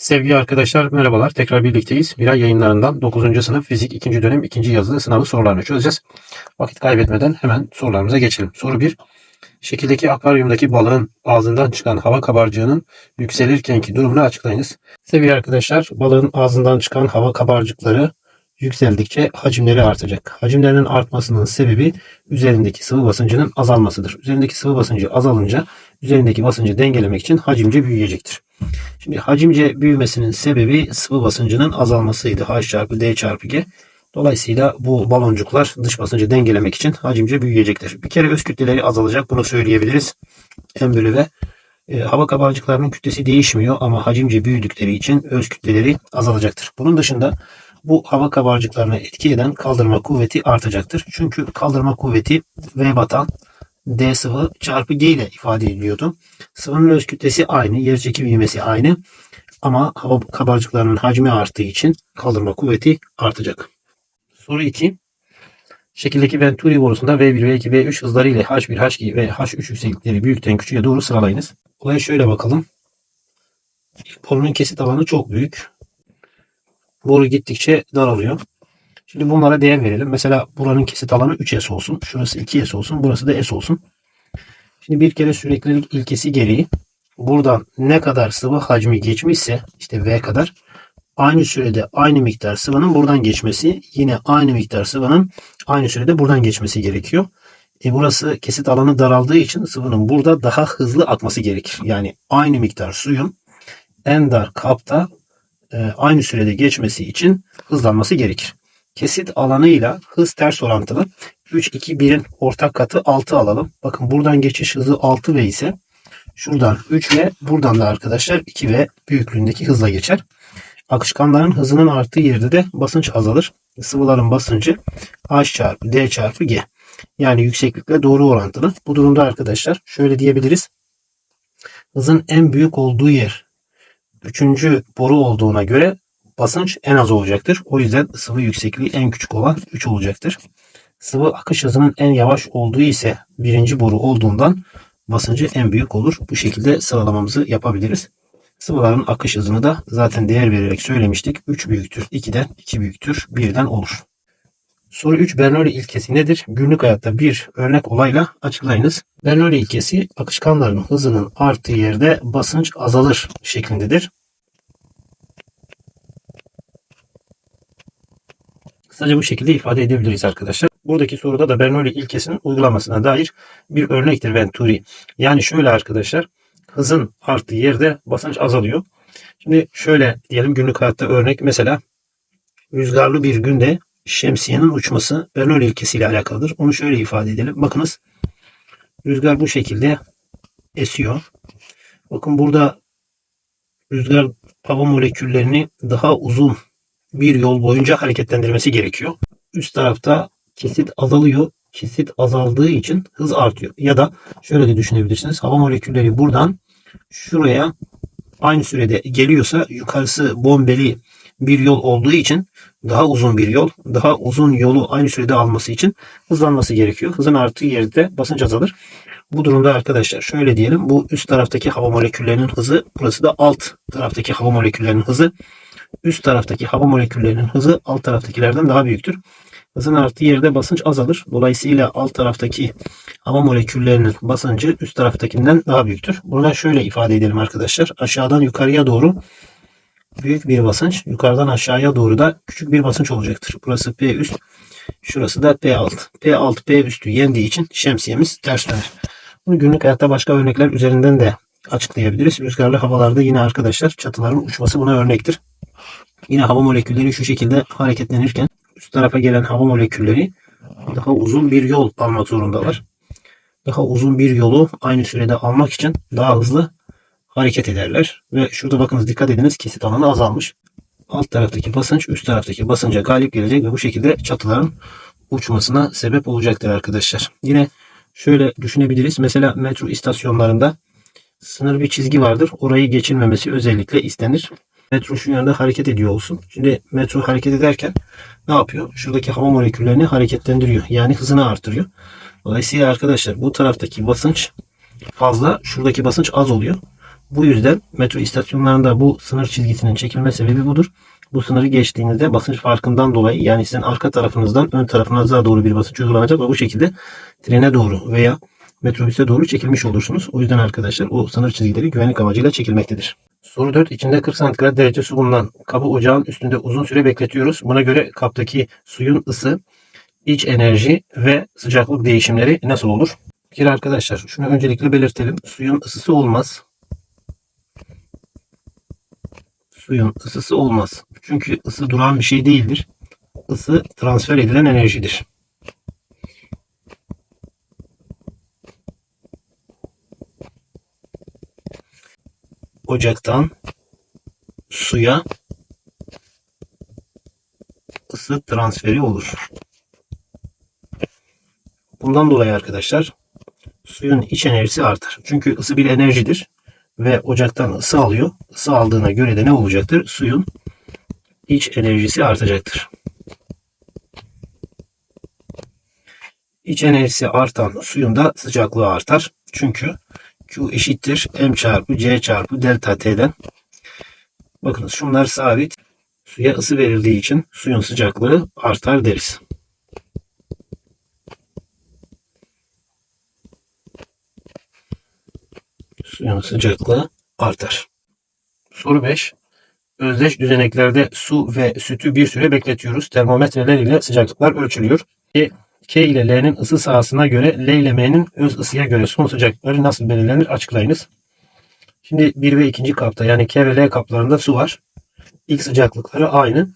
Sevgili arkadaşlar merhabalar. Tekrar birlikteyiz. Miray yayınlarından 9. sınıf fizik 2. dönem 2. yazılı sınavı sorularını çözeceğiz. Vakit kaybetmeden hemen sorularımıza geçelim. Soru 1. Şekildeki akvaryumdaki balığın ağzından çıkan hava kabarcığının yükselirkenki durumunu açıklayınız. Sevgili arkadaşlar balığın ağzından çıkan hava kabarcıkları yükseldikçe hacimleri artacak. Hacimlerinin artmasının sebebi üzerindeki sıvı basıncının azalmasıdır. Üzerindeki sıvı basıncı azalınca üzerindeki basıncı dengelemek için hacimce büyüyecektir. Şimdi hacimce büyümesinin sebebi sıvı basıncının azalmasıydı. H çarpı D çarpı G. Dolayısıyla bu baloncuklar dış basıncı dengelemek için hacimce büyüyecektir. Bir kere öz kütleleri azalacak. Bunu söyleyebiliriz. M bölü V. E, hava kabarcıklarının kütlesi değişmiyor ama hacimce büyüdükleri için öz kütleleri azalacaktır. Bunun dışında bu hava kabarcıklarına etki eden kaldırma kuvveti artacaktır. Çünkü kaldırma kuvveti V batan D sıvı çarpı G ile ifade ediliyordu. Sıvının öz kütlesi aynı, yerçekim ivmesi aynı ama hava kabarcıklarının hacmi arttığı için kaldırma kuvveti artacak. Soru 2. Şekildeki Venturi borusunda V1, V2, V3 hızları ile H1, H2 ve H3 yükseklikleri büyükten küçüğe doğru sıralayınız. Olaya şöyle bakalım. Borunun kesit alanı çok büyük. Boru gittikçe daralıyor. Şimdi bunlara değer verelim. Mesela buranın kesit alanı 3S olsun. Şurası 2S olsun. Burası da S olsun. Şimdi bir kere süreklilik ilkesi gereği buradan ne kadar sıvı hacmi geçmişse işte V kadar aynı sürede aynı miktar sıvının buradan geçmesi yine aynı miktar sıvının aynı sürede buradan geçmesi gerekiyor. E burası kesit alanı daraldığı için sıvının burada daha hızlı akması gerekir. Yani aynı miktar suyun en dar kapta e, aynı sürede geçmesi için hızlanması gerekir. Kesit alanıyla hız ters orantılı. 3, 2, 1'in ortak katı 6 alalım. Bakın buradan geçiş hızı 6V ise şuradan 3V buradan da arkadaşlar 2V büyüklüğündeki hızla geçer. Akışkanların hızının arttığı yerde de basınç azalır. Sıvıların basıncı H çarpı D çarpı G. Yani yükseklikle doğru orantılı. Bu durumda arkadaşlar şöyle diyebiliriz. Hızın en büyük olduğu yer üçüncü boru olduğuna göre basınç en az olacaktır. O yüzden sıvı yüksekliği en küçük olan 3 olacaktır. Sıvı akış hızının en yavaş olduğu ise birinci boru olduğundan basıncı en büyük olur. Bu şekilde sıralamamızı yapabiliriz. Sıvıların akış hızını da zaten değer vererek söylemiştik. 3 büyüktür 2'den, 2 büyüktür 1'den olur. Soru 3 Bernoulli ilkesi nedir? Günlük hayatta bir örnek olayla açıklayınız. Bernoulli ilkesi akışkanların hızının arttığı yerde basınç azalır şeklindedir. Kısaca bu şekilde ifade edebiliriz arkadaşlar. Buradaki soruda da Bernoulli ilkesinin uygulamasına dair bir örnektir Venturi. Yani şöyle arkadaşlar hızın arttığı yerde basınç azalıyor. Şimdi şöyle diyelim günlük hayatta örnek mesela rüzgarlı bir günde şemsiyenin uçması Bernoulli ilkesiyle alakalıdır. Onu şöyle ifade edelim. Bakınız rüzgar bu şekilde esiyor. Bakın burada rüzgar hava moleküllerini daha uzun bir yol boyunca hareketlendirmesi gerekiyor. Üst tarafta kesit azalıyor. Kesit azaldığı için hız artıyor. Ya da şöyle de düşünebilirsiniz. Hava molekülleri buradan şuraya aynı sürede geliyorsa yukarısı bombeli bir yol olduğu için daha uzun bir yol, daha uzun yolu aynı sürede alması için hızlanması gerekiyor. Hızın arttığı yerde basınç azalır. Bu durumda arkadaşlar şöyle diyelim. Bu üst taraftaki hava moleküllerinin hızı, burası da alt taraftaki hava moleküllerinin hızı. Üst taraftaki hava moleküllerinin hızı alt taraftakilerden daha büyüktür. Hızın arttığı yerde basınç azalır. Dolayısıyla alt taraftaki hava moleküllerinin basıncı üst taraftakinden daha büyüktür. Buradan şöyle ifade edelim arkadaşlar. Aşağıdan yukarıya doğru büyük bir basınç. Yukarıdan aşağıya doğru da küçük bir basınç olacaktır. Burası P üst. Şurası da P alt. P alt P üstü yendiği için şemsiyemiz ters döner. Bunu günlük hayatta başka örnekler üzerinden de açıklayabiliriz. Rüzgarlı havalarda yine arkadaşlar çatıların uçması buna örnektir. Yine hava molekülleri şu şekilde hareketlenirken üst tarafa gelen hava molekülleri daha uzun bir yol almak zorundalar. Daha uzun bir yolu aynı sürede almak için daha hızlı hareket ederler. Ve şurada bakınız dikkat ediniz kesit alanı azalmış. Alt taraftaki basınç üst taraftaki basınca galip gelecek ve bu şekilde çatıların uçmasına sebep olacaktır arkadaşlar. Yine şöyle düşünebiliriz. Mesela metro istasyonlarında sınır bir çizgi vardır. Orayı geçilmemesi özellikle istenir. Metro şu yönde hareket ediyor olsun. Şimdi metro hareket ederken ne yapıyor? Şuradaki hava moleküllerini hareketlendiriyor. Yani hızını artırıyor. Dolayısıyla arkadaşlar bu taraftaki basınç fazla, şuradaki basınç az oluyor. Bu yüzden metro istasyonlarında bu sınır çizgisinin çekilme sebebi budur. Bu sınırı geçtiğinizde basınç farkından dolayı yani sizin arka tarafınızdan ön tarafınıza doğru bir basınç uygulanacak ve bu şekilde trene doğru veya metrobüse doğru çekilmiş olursunuz. O yüzden arkadaşlar o sınır çizgileri güvenlik amacıyla çekilmektedir. Soru 4. İçinde 40 santigrat derece su bulunan kabı ocağın üstünde uzun süre bekletiyoruz. Buna göre kaptaki suyun ısı, iç enerji ve sıcaklık değişimleri nasıl olur? Bir arkadaşlar şunu öncelikle belirtelim. Suyun ısısı olmaz. Suyun ısısı olmaz. Çünkü ısı duran bir şey değildir. Isı transfer edilen enerjidir. Ocaktan suya ısı transferi olur. Bundan dolayı arkadaşlar suyun iç enerjisi artar. Çünkü ısı bir enerjidir ve ocaktan ısı alıyor. Isı aldığına göre de ne olacaktır? Suyun iç enerjisi artacaktır. İç enerjisi artan suyun da sıcaklığı artar. Çünkü Q eşittir M çarpı C çarpı delta T'den. Bakınız şunlar sabit. Suya ısı verildiği için suyun sıcaklığı artar deriz. suyun sıcaklığı artar. Soru 5. Özdeş düzeneklerde su ve sütü bir süre bekletiyoruz. Termometreler ile sıcaklıklar ölçülüyor. K, K ile L'nin ısı sahasına göre L ile M'nin öz ısıya göre son sıcaklıkları nasıl belirlenir açıklayınız. Şimdi 1 ve 2. kapta yani K ve L kaplarında su var. İlk sıcaklıkları aynı.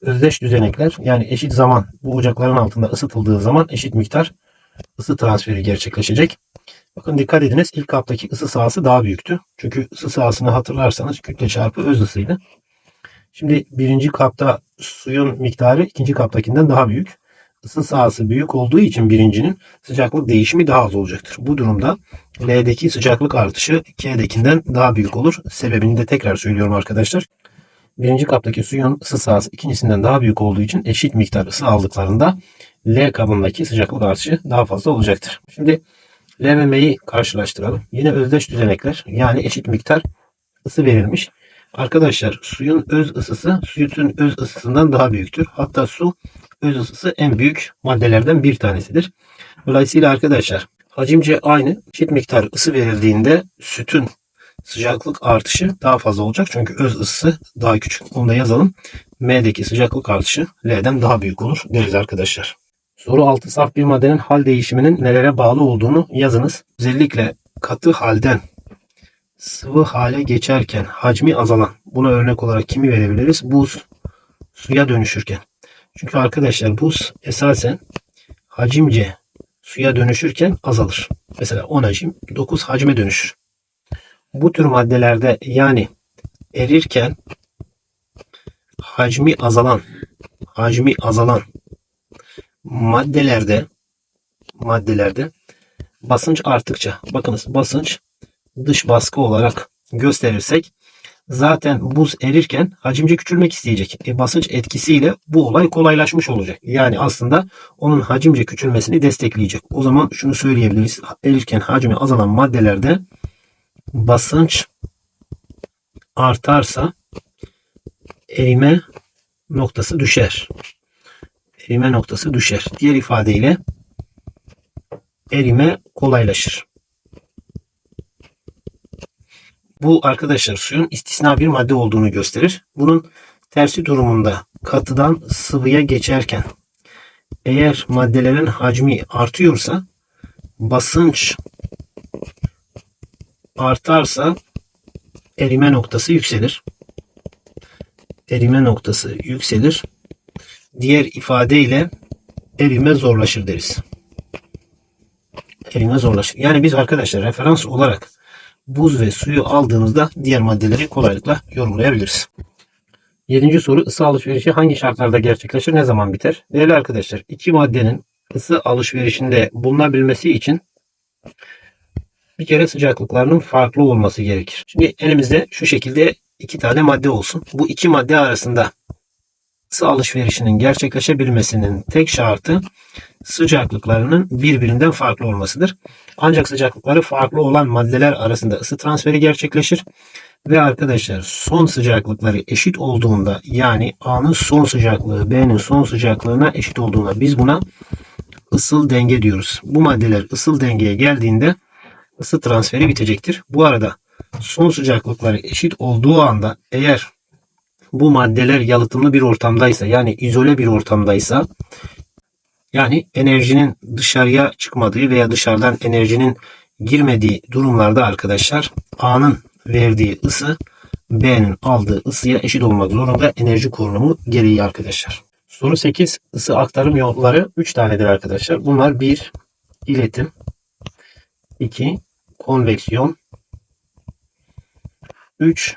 Özdeş düzenekler yani eşit zaman bu ocakların altında ısıtıldığı zaman eşit miktar ısı transferi gerçekleşecek. Bakın dikkat ediniz ilk kaptaki ısı sahası daha büyüktü. Çünkü ısı sahasını hatırlarsanız kütle çarpı öz ısıydı. Şimdi birinci kapta suyun miktarı ikinci kaptakinden daha büyük. Isı sahası büyük olduğu için birincinin sıcaklık değişimi daha az olacaktır. Bu durumda L'deki sıcaklık artışı K'dekinden daha büyük olur. Sebebini de tekrar söylüyorum arkadaşlar. Birinci kaptaki suyun ısı sahası ikincisinden daha büyük olduğu için eşit miktar ısı aldıklarında L kabındaki sıcaklık artışı daha fazla olacaktır. Şimdi L ve M'yi karşılaştıralım. Yine özdeş düzenekler yani eşit miktar ısı verilmiş. Arkadaşlar suyun öz ısısı sütün öz ısısından daha büyüktür. Hatta su öz ısısı en büyük maddelerden bir tanesidir. Dolayısıyla arkadaşlar hacimce aynı eşit miktar ısı verildiğinde sütün sıcaklık artışı daha fazla olacak. Çünkü öz ısısı daha küçük. Onu da yazalım. M'deki sıcaklık artışı L'den daha büyük olur deriz arkadaşlar. Soru 6 saf bir maddenin hal değişiminin nelere bağlı olduğunu yazınız. Özellikle katı halden sıvı hale geçerken hacmi azalan buna örnek olarak kimi verebiliriz? Buz suya dönüşürken. Çünkü arkadaşlar buz esasen hacimce suya dönüşürken azalır. Mesela 10 hacim 9 hacme dönüşür. Bu tür maddelerde yani erirken hacmi azalan hacmi azalan maddelerde maddelerde basınç arttıkça bakınız basınç dış baskı olarak gösterirsek zaten buz erirken hacimce küçülmek isteyecek. E, basınç etkisiyle bu olay kolaylaşmış olacak. Yani aslında onun hacimce küçülmesini destekleyecek. O zaman şunu söyleyebiliriz. Erirken hacmi azalan maddelerde basınç artarsa erime noktası düşer erime noktası düşer. Diğer ifadeyle erime kolaylaşır. Bu arkadaşlar suyun istisna bir madde olduğunu gösterir. Bunun tersi durumunda katıdan sıvıya geçerken eğer maddelerin hacmi artıyorsa basınç artarsa erime noktası yükselir. Erime noktası yükselir diğer ifadeyle erime zorlaşır deriz. Erime zorlaşır. Yani biz arkadaşlar referans olarak buz ve suyu aldığımızda diğer maddeleri kolaylıkla yorumlayabiliriz. Yedinci soru ısı alışverişi hangi şartlarda gerçekleşir, ne zaman biter? Değerli arkadaşlar iki maddenin ısı alışverişinde bulunabilmesi için bir kere sıcaklıklarının farklı olması gerekir. Şimdi elimizde şu şekilde iki tane madde olsun. Bu iki madde arasında ısı alışverişinin gerçekleşebilmesinin tek şartı sıcaklıklarının birbirinden farklı olmasıdır. Ancak sıcaklıkları farklı olan maddeler arasında ısı transferi gerçekleşir. Ve arkadaşlar son sıcaklıkları eşit olduğunda yani A'nın son sıcaklığı B'nin son sıcaklığına eşit olduğunda biz buna ısıl denge diyoruz. Bu maddeler ısıl dengeye geldiğinde ısı transferi bitecektir. Bu arada son sıcaklıkları eşit olduğu anda eğer bu maddeler yalıtımlı bir ortamdaysa yani izole bir ortamdaysa yani enerjinin dışarıya çıkmadığı veya dışarıdan enerjinin girmediği durumlarda arkadaşlar A'nın verdiği ısı B'nin aldığı ısıya eşit olmak zorunda enerji korunumu gereği arkadaşlar. Soru 8 ısı aktarım yolları 3 tanedir arkadaşlar. Bunlar 1 iletim 2 konveksiyon 3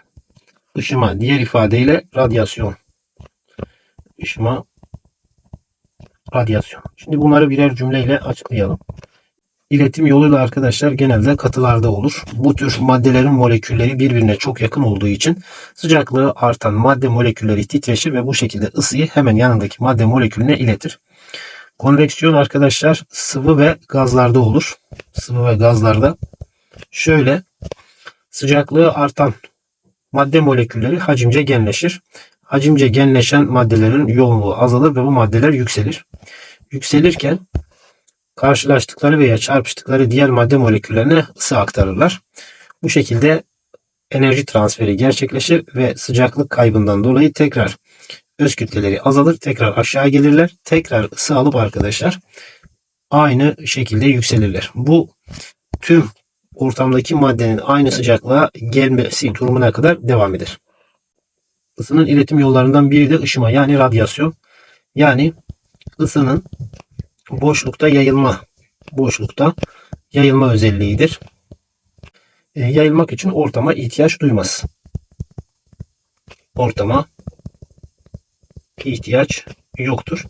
ışıma diğer ifadeyle radyasyon. Işıma radyasyon. Şimdi bunları birer cümleyle açıklayalım. İletim yoluyla arkadaşlar genelde katılarda olur. Bu tür maddelerin molekülleri birbirine çok yakın olduğu için sıcaklığı artan madde molekülleri titreşir ve bu şekilde ısıyı hemen yanındaki madde molekülüne iletir. Konveksiyon arkadaşlar sıvı ve gazlarda olur. Sıvı ve gazlarda şöyle sıcaklığı artan madde molekülleri hacimce genleşir. Hacimce genleşen maddelerin yoğunluğu azalır ve bu maddeler yükselir. Yükselirken karşılaştıkları veya çarpıştıkları diğer madde moleküllerine ısı aktarırlar. Bu şekilde enerji transferi gerçekleşir ve sıcaklık kaybından dolayı tekrar öz kütleleri azalır, tekrar aşağı gelirler, tekrar ısı alıp arkadaşlar aynı şekilde yükselirler. Bu tüm ortamdaki maddenin aynı sıcaklığa gelmesi durumuna kadar devam eder. Isının iletim yollarından biri de ışıma yani radyasyon. Yani ısının boşlukta yayılma boşlukta yayılma özelliğidir. E, yayılmak için ortama ihtiyaç duymaz. Ortama ihtiyaç yoktur.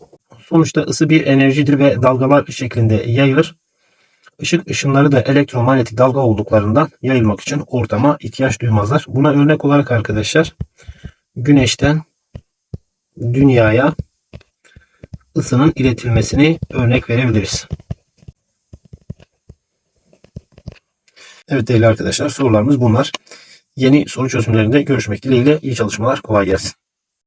Sonuçta ısı bir enerjidir ve dalgalar şeklinde yayılır. Işık ışınları da elektromanyetik dalga olduklarından yayılmak için ortama ihtiyaç duymazlar. Buna örnek olarak arkadaşlar güneşten dünyaya ısının iletilmesini örnek verebiliriz. Evet değerli arkadaşlar sorularımız bunlar. Yeni soru çözümlerinde görüşmek dileğiyle iyi çalışmalar kolay gelsin.